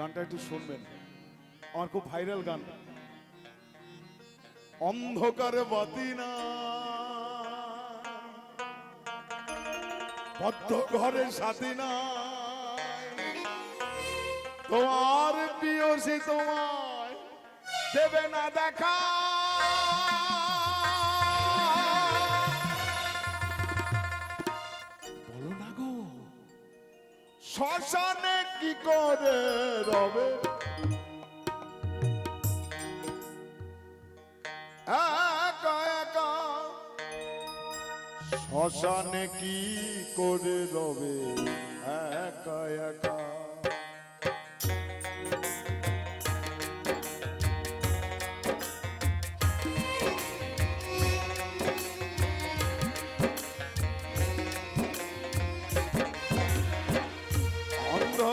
গানটা একটু শুনবেন। আমার খুব ভাইরাল গান। অন্ধকারে বাতি না ঘরে সাথী না তোমার প্রিয় সে তোমায় দেবে না দেখা। শ্মশানে কি করে রবে? শ্মশানে কি করে রবে? একা একা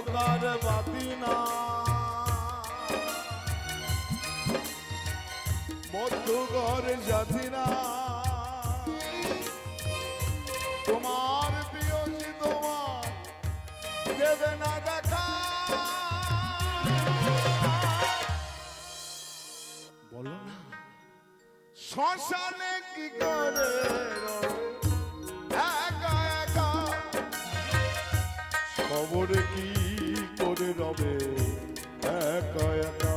অন্ধকার বাতি না মধু ঘরে যাতি না তোমার প্রিয়সী তোমার দেবে না দেখা। বলো না, শ্মশানে খবরে কি? রবে। একা একা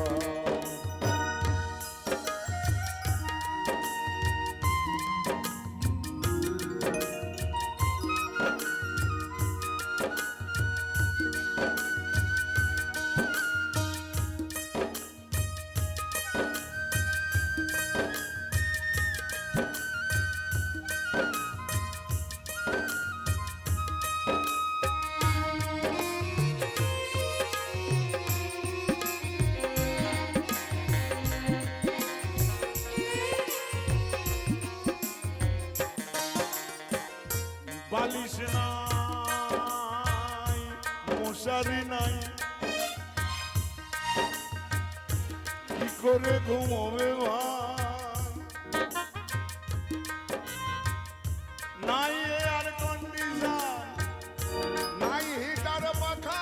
করে ঘুমোবে ভাই নাই এয়ার কন্ডিশন নাই হিটার পাখা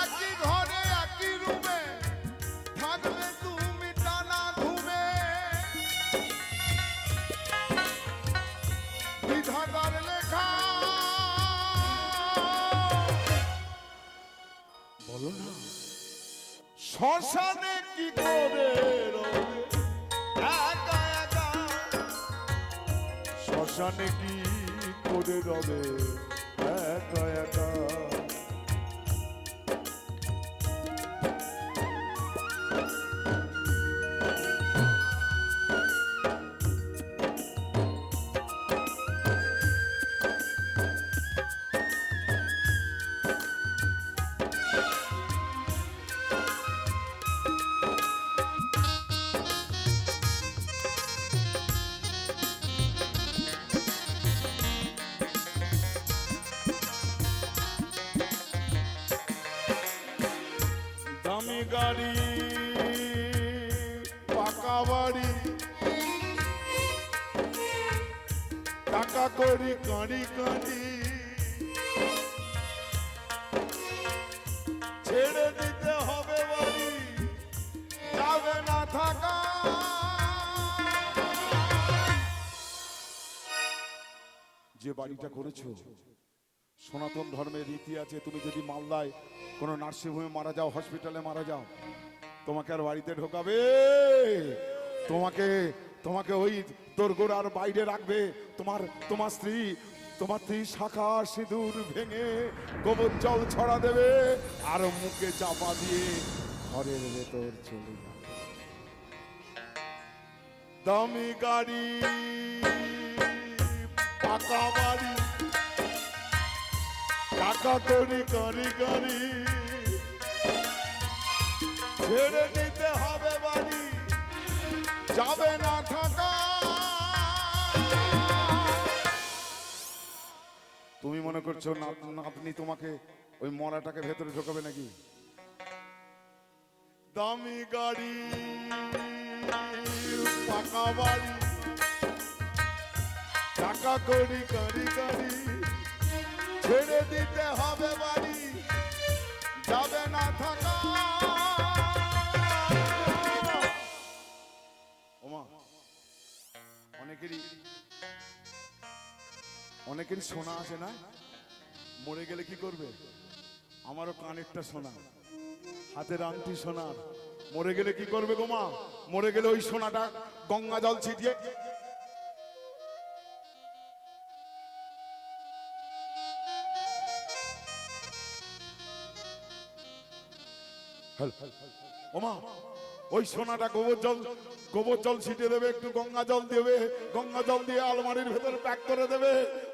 একই ঘরে একই রুমে থাকবে তুমি টানা ঘুমে বিধাতার লেখা বলো না শ্মশানে কি করে কি করে রবে? একা একা। গাড়ি, পাকা বাড়ি। টাকা করি কাঁড়ি কাঁড়ি ছেড়ে দিতে হবে বাড়ি, যাবে না থাকা। যে বাড়িটা করেছ, সনাতন ধর্মের রীতি আছে, তুমি যদি মালদায় কোনো নার্সিংহোমে মারা যাও, হসপিটালে মারা যাও, তোমাকে আর বাড়িতে ঢোকাবে। তোমাকে তোমাকে ওই তোর গোড়ার বাইরে রাখবে। তোমার তোমার স্ত্রী তোমার স্ত্রী শাখা সিঁদুর ভেঙে গোবর জল ছড়া দেবে আর মুখে চাপা দিয়ে ঘরের ভেতর চলে যাবে। দামি গাড়ি, পাকা বাড়ি টাকা করি করি ছেড়ে দিতে হবে বাড়ি, যাবে না থাকা তুমি মনে করছ নাতনি তোমাকে ওই মরাটাকে ভেতরে ঢোকাবে নাকি? দামি গাড়ি, পাকা বাড়ি। টাকা করি করি করি। ছেড়ে দিতে হবে বাড়ি। যাবে না থাকা। অনেকেরই অনেকেরই সোনা আছে না? মরে গেলে কি করবে? আমারও কানেরটা সোনা। হাতের আংটি সোনার। মরে গেলে কি করবে গোমা মরে গেলে ওই সোনাটা গঙ্গা জল ছিটিয়ে ওমা, ওই সোনাটা গোবর জল গোবর জল ছিটিয়ে দেবে, একটু গঙ্গা জল দেবে, গঙ্গা জল দিয়ে আলমারির ভেতরে প্যাক করে দেবে,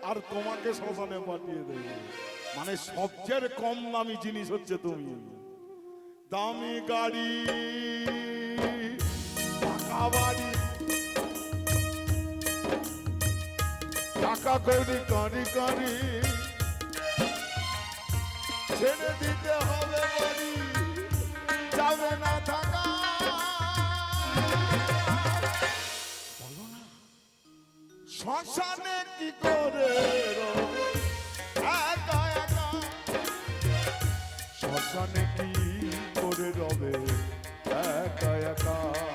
আর তোমাকে শ্মশানে পাঠিয়ে দেবে। মানে সবচেয়ে কম দামি জিনিস হচ্ছে তুমি। দামি গাড়ি, পাকা বাড়ি। টাকা করি কারি কারি। ছেড়ে দিতে হবে বাড়ি। শ্মশানে কি করে? একা একা। শ্মশানে কি করে রবে? একা এক।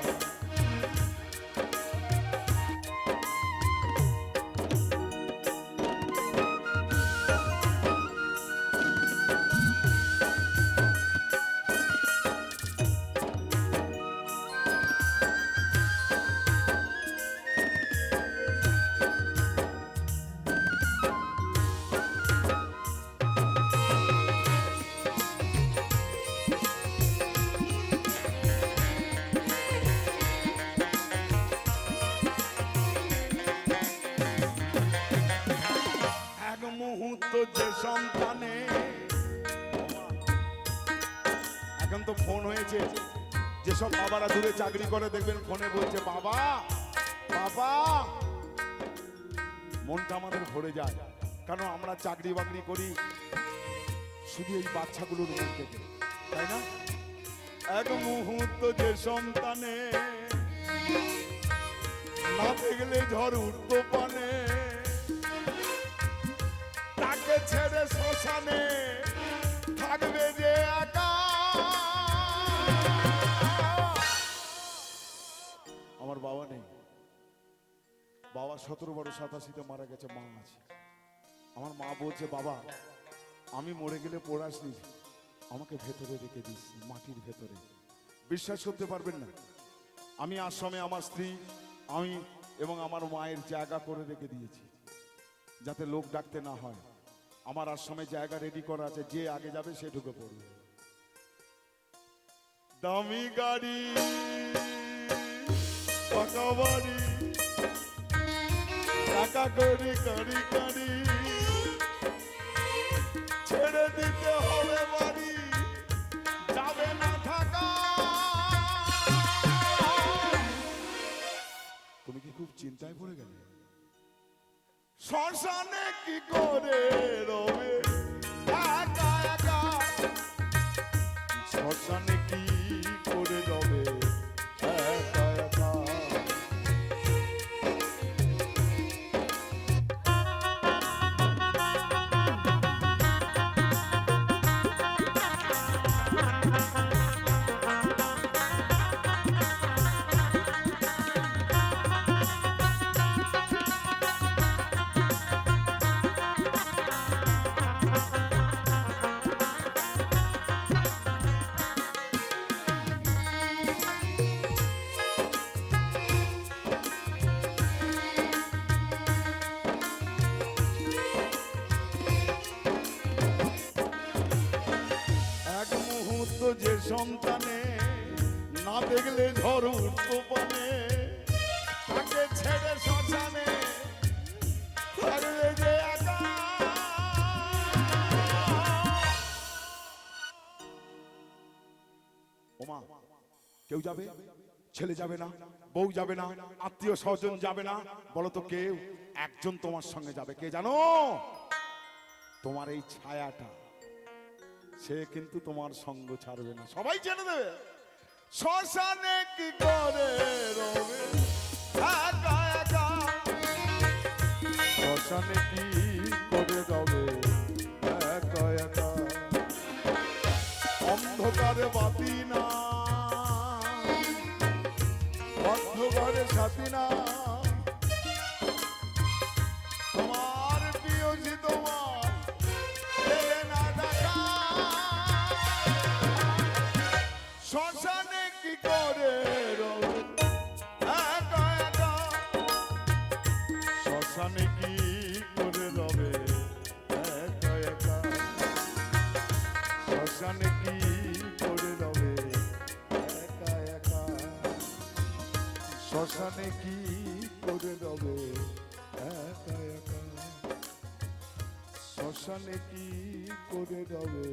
হয়েছে যেসব বাবারা দূরে চাকরি করে, দেখবেন ফোনে বলছে, বাবা বাবা। মনটা আমাদের ভরে যায়। কারণ আমরা চাকরি বাকরি করি? শুধু এই বাচ্চাগুলোর মন থেকে, তাই না? এক মুহূর্ত যে সন্তানে না দেখলে ঝড় উঠতো পানে, তাকে ছেড়ে শ্মশানে বাবা সতেরো বড় সাতাশিতে মারা গেছে, মা আছে। আমার মা বলছে, বাবা, আমি মরে গেলে পড়াস আমাকে ভেতরে রেখে দিস, মাটির ভেতরে। বিশ্বাস করতে পারবেন না, আমি আশ্রমে আমার স্ত্রী, আমি এবং আমার মায়ের জায়গা করে রেখে দিয়েছি, যাতে লোক ডাকতে না হয়। আমার আশ্রমে জায়গা রেডি করা আছে, যে আগে যাবে সে ঢুকে পড়বে। দামি গাড়ি, পাকা বাড়ি। টাকা করি ছেড়ে দিতে হবে বাড়ি, যাবে না থাকা। তুমি কি খুব চিন্তায় পড়ে গেলে? শ্মশানে কি করে রবে? একা একা। শ্মশানে সন্তানে, না দেখলে ঝড় উঠতো তাকে ছেড়ে শ্মশানে কেউ যাবে? ছেলে যাবে না, বউ যাবে না, আত্মীয় স্বজন যাবে না। বলো তো কেউ, একজন তোমার সঙ্গে যাবে। কে জানো? তোমার এই ছায়াটা। সে কিন্তু তোমার সঙ্গ ছাড়বে না। সবাই জেনে দেবে শ্মশানে কি করে রবে? শ্মশানে কি করে রবে? একা একা। অন্ধকারে বাতি না। অন্ধকারে সাথী না। শ্মশানে কি করে রবে একা একা। শ্মশানে কি করে রবে